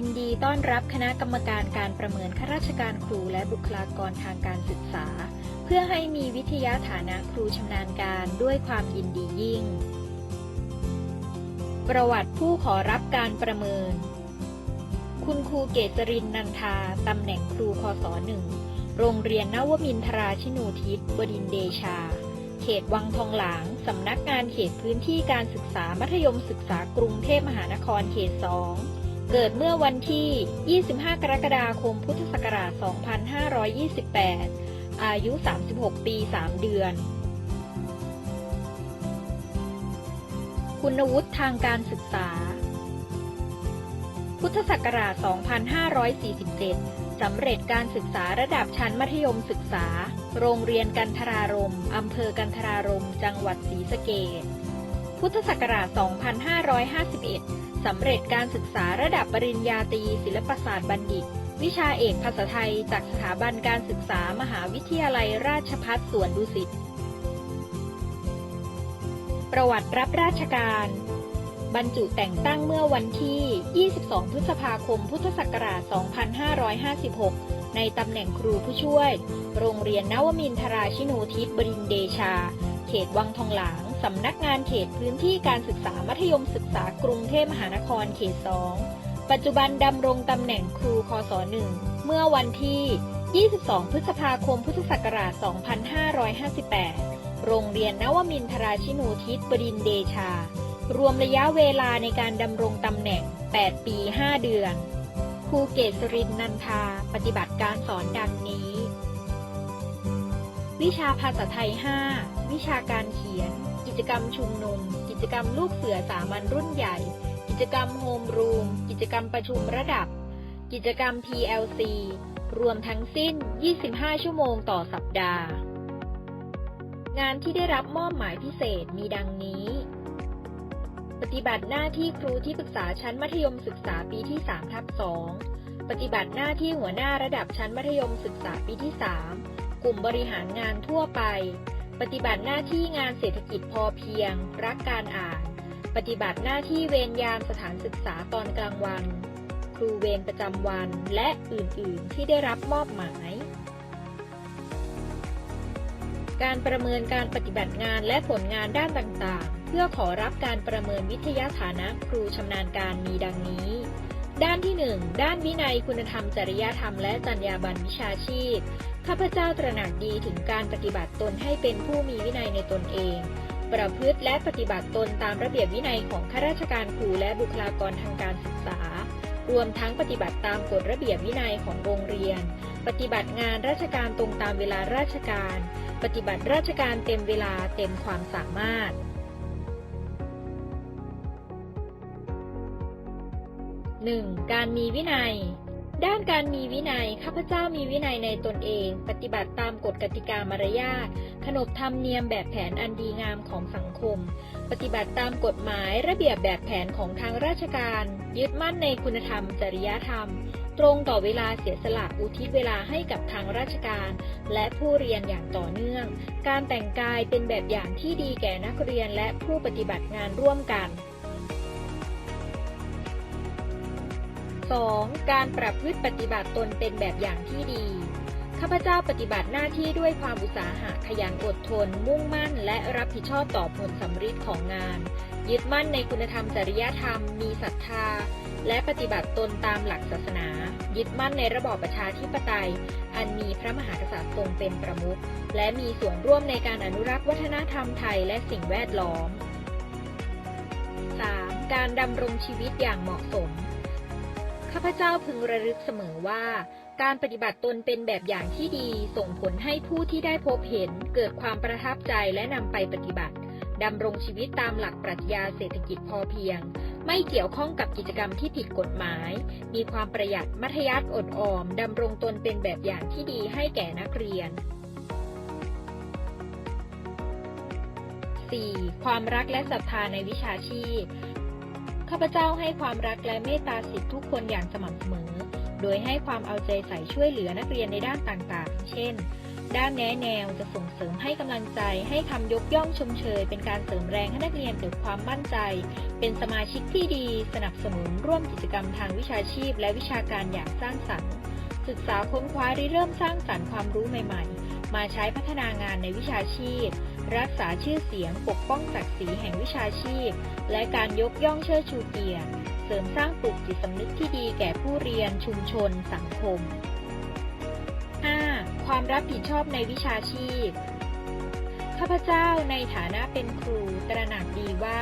ยินดีต้อนรับคณะกรรมการการประเมินข้าราชการครูและบุคลากรทางการศึกษา เพื่อให้มีวิทยาฐานะครูชำนาญการด้วยความยินดียิ่ง ประวัติผู้ขอรับการประเมิน คุณครูเกษรินนันทาตำแหน่งครูพศหนึ่งโรงเรียนนวมินทราชินูทิศบดินเดชา เขตวังทองหลาง สำนักงานเขตพื้นที่การศึกษามัธยมศึกษากรุงเทพมหานครเขต2 เกิดเมื่อวันที่ 25 กรกฎาคม พุทธศักราช 2528 อายุ 36 ปี 3 เดือน คุณวุฒิทางการศึกษา พุทธศักราช 2547 สำเร็จการศึกษาระดับชั้นมัธยมศึกษา โรงเรียนกันทรารม อำเภอกันทรารม จังหวัดศรีสะเกษ พุทธศักราช 2551 สำเร็จการศึกษาระดับปริญญาตรีศิลปศาสตร์บัณฑิต วิชาเอกภาษาไทย จากสถาบันการศึกษามหาวิทยาลัยราชภัฏสวนดุสิต ประวัติรับราชการ บรรจุแต่งตั้งเมื่อวันที่ 22 พฤษภาคม พุทธศักราช 2556 ในตำแหน่งครูผู้ช่วย โรงเรียนนวมินทราชินูทิศบดินเดชา เขตวังทองหลาง สำนักงานเขตพื้นที่การศึกษามัธยมศึกษากรุงเทพมหานครเขต 2 ปัจจุบันดำรงตำแหน่งครูคศ1เมื่อวันที่ 22 พฤษภาคม พุทธศักราช 2558 โรงเรียนนวมินทราชินูทิศบดินเดชา รวมระยะเวลาในการดำรงตำแหน่ง 8 ปี 5 เดือนครูเกษรินนันทา ปฏิบัติการสอนดังนี้ วิชาภาษาไทย 5 วิชาการเขียน จกรรมชุมนุม กิจกรรมลูกเสือสามัญรุ่นใหญ่ กิจกรรมโฮมรูม กิจกรรมประชุมระดับ กิจกรรม PLC รวมทั้งสิ้น 25 ชั่วโมงต่อสัปดาห์ งานที่ได้รับมอบหมายพิเศษมีดังนี้ ปฏิบัติหน้าที่ครูที่ปรึกษาชั้นมัธยมศึกษาปีที่3ทับ2ปฏิบัติหน้าที่หัวหน้าระดับชั้นมัธยมศึกษาปีที่ 3 กลุ่มบริหารงานทั่วไป ปฏิบัติหน้าที่งานเศรษฐกิจพอเพียง รักการอ่าน ปฏิบัติหน้าที่เวรยามสถานศึกษาตอนกลางวัน ครูเวรประจำวันและอื่น ๆ ที่ได้รับมอบหมาย การประเมินการปฏิบัติงานและผลงานด้านต่าง ๆ เพื่อขอรับการประเมินวิทยาฐานะครูชำนาญการมีดังนี้ ด้านที่ 1 ด้านวินัยคุณธรรมจริยธรรมและจรรยาบรรณวิชาชีพ ข้าพเจ้าตระหนักดีถึงการปฏิบัติตนให้เป็นผู้มีวินัยในตนเอง ประพฤติและปฏิบัติตนตามระเบียบวินัยของข้าราชการครูและบุคลากรทางการศึกษา รวมทั้งปฏิบัติตามกฎระเบียบวินัยของโรงเรียน ปฏิบัติงานราชการตรงตามเวลาราชการ ปฏิบัติราชการเต็มเวลาเต็มความสามารถ 1. การมีวินัย ด้านการมีวินัย ข้าพเจ้ามีวินัยในตนเอง ปฏิบัติตามกฎกติกามารยาท ขนบธรรมเนียมแบบแผนอันดีงามของสังคม ปฏิบัติตามกฎหมายระเบียบแบบแผนของทางราชการ ยึดมั่นในคุณธรรม จริยธรรม ตรงต่อเวลาเสียสละอุทิศเวลาให้กับทางราชการ และผู้เรียนอย่างต่อเนื่อง การแต่งกายเป็นแบบอย่างที่ดีแก่นักเรียนและผู้ปฏิบัติงานร่วมกัน 2. การประพฤติปฏิบัติตนเป็นแบบอย่างที่ดี ข้าพเจ้าปฏิบัติหน้าที่ด้วยความอุตสาหะขยันอดทน มุ่งมั่น และรับผิดชอบต่อผลสำฤทธิ์ของงาน ยึดมั่นในคุณธรรมจริยธรรม มีศรัทธา และปฏิบัติตนตามหลักศาสนา ยึดมั่นในระบอบประชาธิปไตย อันมีพระมหากษัตริย์ทรงเป็นประมุข และมีส่วนร่วมในการอนุรักษ์วัฒนธรรมไทยและสิ่งแวดล้อม 3. การดำรงชีวิตอย่างเหมาะสม ข้าพเจ้าพึงระลึกเสมอว่า การปฏิบัติตนเป็นแบบอย่างที่ดีส่งผลให้ผู้ที่ได้พบเห็นเกิดความประทับใจและนำไปปฏิบัติดำรงชีวิตตามหลักปรัชญาเศรษฐกิจพอเพียง ไม่เกี่ยวข้องกับกิจกรรมที่ผิดกฎหมาย มีความประหยัดมัธยัสถ์อดออมดำรงตนเป็นแบบอย่างที่ดีให้แก่นักเรียน 4. ความรักและศรัทธาในวิชาชีพ ข้าพเจ้าให้ความรักและเมตตาสิทธิทุกคนอย่างสม่ำเสมอ โดยให้ความเอาใจใส่ช่วยเหลือนักเรียนในด้านต่างๆ เช่น ด้านแนะแนวจะส่งเสริมให้กำลังใจ ให้คำยกย่องชมเชย เป็นการเสริมแรงให้นักเรียนเกิดความมั่นใจ เป็นสมาชิกที่ดี สนับสนุนร่วมกิจกรรมทางวิชาชีพ และวิชาการอย่างสร้างสรรค์ ศึกษาค้นคว้าริเริ่มสร้างสรรค์ความรู้ใหม่ ๆ มาใช้พัฒนางานในวิชาชีพ รักษาชื่อเสียงปกป้องศักดิ์ศรีแห่งวิชาชีพ และการยกย่องเชิดชูเกียรติ เสริมสร้างปลูกจิตสำนึกที่ดีแก่ผู้เรียนชุมชน สังคม 5. ความรับผิดชอบในวิชาชีพ ข้าพเจ้าในฐานะเป็นครูตระหนักดีว่า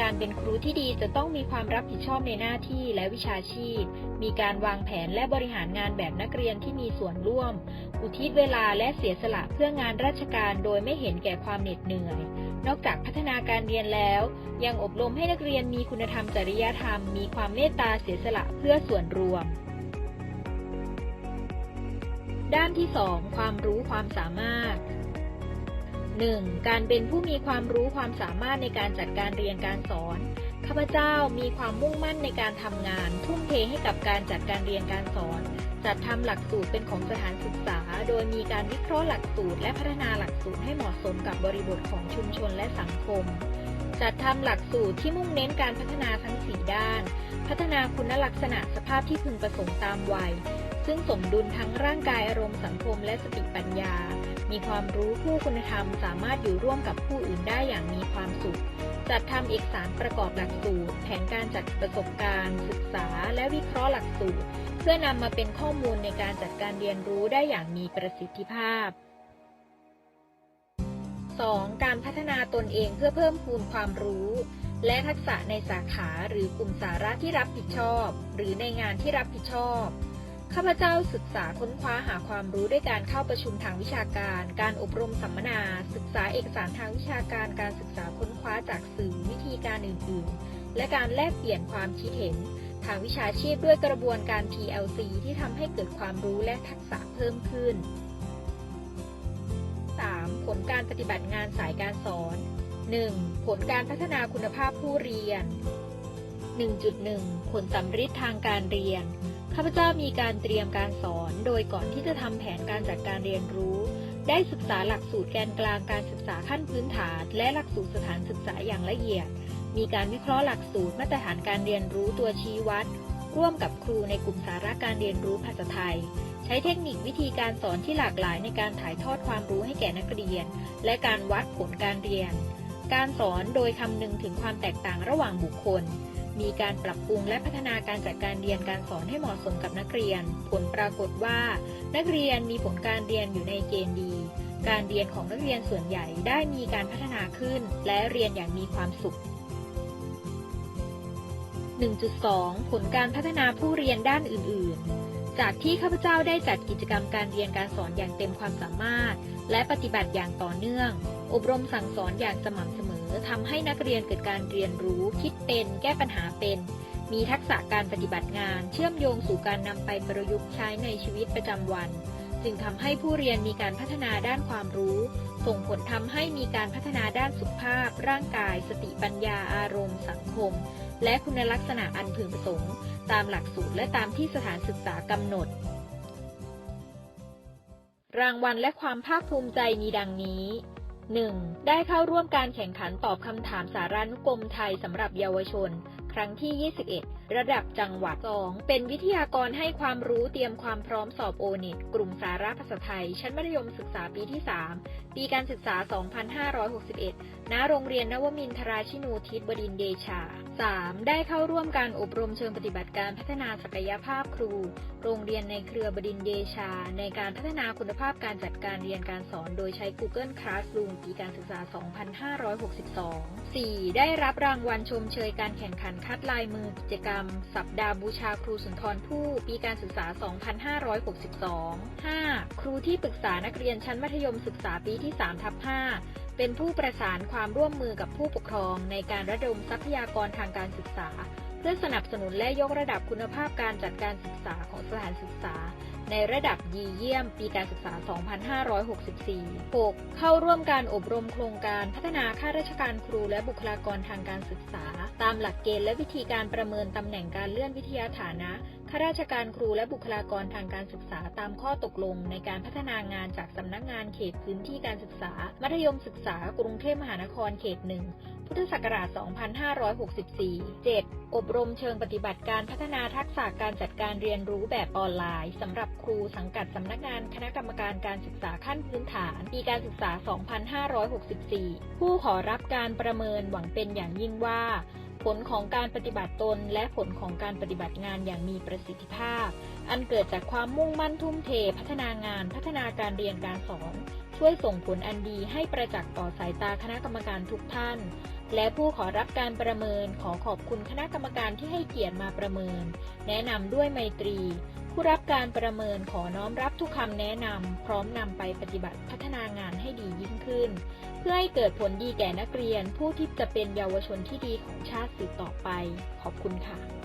การเป็นครูที่ดีจะต้องมีความรับผิดชอบในหน้าที่และวิชาชีพ มีการวางแผนและบริหารงานแบบนักเรียนที่มีส่วนร่วม อุทิศเวลาและเสียสละเพื่องานราชการโดยไม่เห็นแก่ความเหน็ดเหนื่อย นอกจากพัฒนาการเรียนแล้ว ยังอบรมให้นักเรียนมีคุณธรรมจริยธรรม มีความเมตตาเสียสละเพื่อส่วนรวม ด้านที่ 2 ความรู้ความสามารถ 1. การเป็นผู้มีความรู้ความสามารถในการจัดการเรียนการสอน ข้าพเจ้ามีความมุ่งมั่นในการทำงาน ทุ่มเทให้กับการจัดการเรียนการสอน จัดทำหลักสูตรเป็นของสถานศึกษา โดยมีการวิเคราะห์หลักสูตร และพัฒนาหลักสูตรให้เหมาะสมกับบริบทของชุมชนและสังคม จัดทำหลักสูตรที่มุ่งเน้นการพัฒนาทั้ง 4 ด้าน พัฒนาคุณลักษณะสภาพที่พึงประสงค์ตามวัย ซึ่งสมดุลทั้งร่างกายอารมณ์สังคมและสติปัญญา มีความรู้ผู้คุณธรรม สามารถอยู่ร่วมกับผู้อื่นได้อย่างมีความสุข จัดทำเอกสารประกอบหลักสูตร แผนการจัดประสบการณ์ ศึกษา และวิเคราะห์หลักสูตร เพื่อนำมาเป็นข้อมูลในการจัดการเรียนรู้ได้อย่างมีประสิทธิภาพ 2. การพัฒนาตนเองเพื่อเพิ่มพูนความรู้ และทักษะในสาขาหรือกลุ่มสาระที่รับผิดชอบ หรือในงานที่รับผิดชอบ ข้าพเจ้าศึกษาค้นคว้าหาความรู้ด้วยการเข้าประชุมทางวิชาการ การอบรมสัมมนา ศึกษาเอกสารทางวิชาการ การศึกษาค้นคว้าจากสื่อวิธีการอื่น ๆ และการแลกเปลี่ยนความคิดเห็น ทางวิชาชีพด้วยกระบวนการ PLC ที่ทำให้เกิดความรู้และทักษะเพิ่มขึ้น 3. ผลการปฏิบัติงานสายการสอน 1. ผลการพัฒนาคุณภาพผู้เรียน 1.1 ผลสำฤทธิ์ทางการเรียน ข้าพเจ้ามีการเตรียมการสอน โดยก่อนที่จะทำแผนการจัดการเรียนรู้ ได้ศึกษาหลักสูตรแกนกลางการศึกษาขั้นพื้นฐาน และหลักสูตรสถานศึกษาอย่างละเอียด มีการวิเคราะห์หลักสูตรมาตรฐานการเรียนรู้ตัวชี้วัด ร่วมกับครูในกลุ่มสาระการเรียนรู้ภาษาไทย ใช้เทคนิควิธีการสอนที่หลากหลายในการถ่ายทอดความรู้ให้แก่นักเรียน และการวัดผลการเรียน การสอนโดยคำนึงถึงความแตกต่างระหว่างบุคคล มีการปรับปรุงและพัฒนาการจัดการเรียนการสอนให้เหมาะสมกับนักเรียน ผลปรากฏว่า นักเรียนมีผลการเรียนอยู่ในเกณฑ์ดี การเรียนของนักเรียนส่วนใหญ่ได้มีการพัฒนาขึ้น และเรียนอย่างมีความสุข 1.2 ผลการพัฒนาผู้เรียนด้านอื่น ๆจากที่ข้าพเจ้าได้จัดกิจกรรมการเรียนการสอนอย่างเต็มความสามารถ และปฏิบัติอย่างต่อเนื่อง อบรมสั่งสอนอย่างสม่ำเสมอ ทำให้นักเรียนเกิดการเรียนรู้ คิดเป็น แก้ปัญหาเป็น มีทักษะการปฏิบัติงาน เชื่อมโยงสู่การนำไปประยุกต์ใช้ในชีวิตประจำวัน จึงทำให้ผู้เรียนมีการพัฒนาด้านความรู้ ส่งผลทำให้มีการพัฒนาด้านสุขภาพ ร่างกาย สติปัญญาอารมณ์ สังคม และคุณลักษณะอันพึงประสงค์ ตามหลักสูตรและตามที่สถานศึกษากำหนด รางวัลและความภาคภูมิใจมีดังนี้ 1. ได้เข้าร่วมการแข่งขันตอบคำถามสารานุกรมไทยสำหรับเยาวชน ครั้งที่ 21 ระดับจังหวัด 2. เป็นวิทยากรให้ความรู้เตรียมความพร้อมสอบโอเน็ตกลุ่มสาระภาษาไทย ชั้นมัธยมศึกษาปีที่ 3 ปีการศึกษา 2561 ณ โรงเรียนนวมินทราชินูทิศบดินเดชา 3. ได้เข้าร่วมการอบรมเชิงปฏิบัติการพัฒนาศักยภาพครู โรงเรียนในเครือบดินเดชา ในการพัฒนาคุณภาพการจัดการเรียนการสอน โดยใช้ Google Classroom ปีการศึกษา 2562 4. ได้รับรางวัลชมเชยการแข่งขันคัดลายมือกิจกรรม สัปดาห์บูชาครูสุนทรภู่ปีการศึกษา 2562 5. ครูที่ปรึกษานักเรียนชั้นมัธยมศึกษาปีที่3ทับ5เป็นผู้ประสานความร่วมมือกับผู้ปกครองในการระดมทรัพยากรทางการศึกษา เพื่อสนับสนุนและยกระดับคุณภาพการจัดการศึกษาของสถานศึกษา ในระดับดีเยี่ยมปีการศึกษา 2564 6. เข้าร่วมการอบรมโครงการพัฒนาข้าราชการครูและบุคลากรทางการศึกษา ตามหลักเกณฑ์และวิธีการประเมินตำแหน่งการเลื่อนวิทยาฐานะ ข้าราชการครูและบุคลากรทางการศึกษาตามข้อตกลงในการพัฒนางานจากสำนักงานเขตพื้นที่การศึกษา มัธยมศึกษากรุงเทพมหานครเขตหนึ่งพุทธศักราช 2564 7. อบรมเชิงปฏิบัติการพัฒนาทักษะการจัดการเรียนรู้แบบออนไลน์สำหรับครูสังกัดสำนักงานคณะกรรมการการศึกษาขั้นพื้นฐานปีการศึกษา 2564 ผู้ขอรับการประเมินหวังเป็นอย่างยิ่งว่า ผลของการปฏิบัติตนและผลของการปฏิบัติงานอย่างมีประสิทธิภาพ อันเกิดจากความมุ่งมั่นทุ่มเท พัฒนางานพัฒนาการเรียนการสอน ช่วยส่งผลอันดีให้ประจักษ์ต่อสายตาคณะกรรมการทุกท่าน และผู้ขอรับการประเมินขอขอบคุณคณะกรรมการที่ให้เกียรติมาประเมิน แนะนำด้วยไมตรี ผู้รับการประเมินขอน้อมรับทุกคำแนะนำพร้อมนำไปปฏิบัติพัฒนางานให้ดียิ่งขึ้น เพื่อให้เกิดผลดีแก่นักเรียน ผู้ที่จะเป็นเยาวชนที่ดีของชาติสืบต่อไป ขอบคุณค่ะ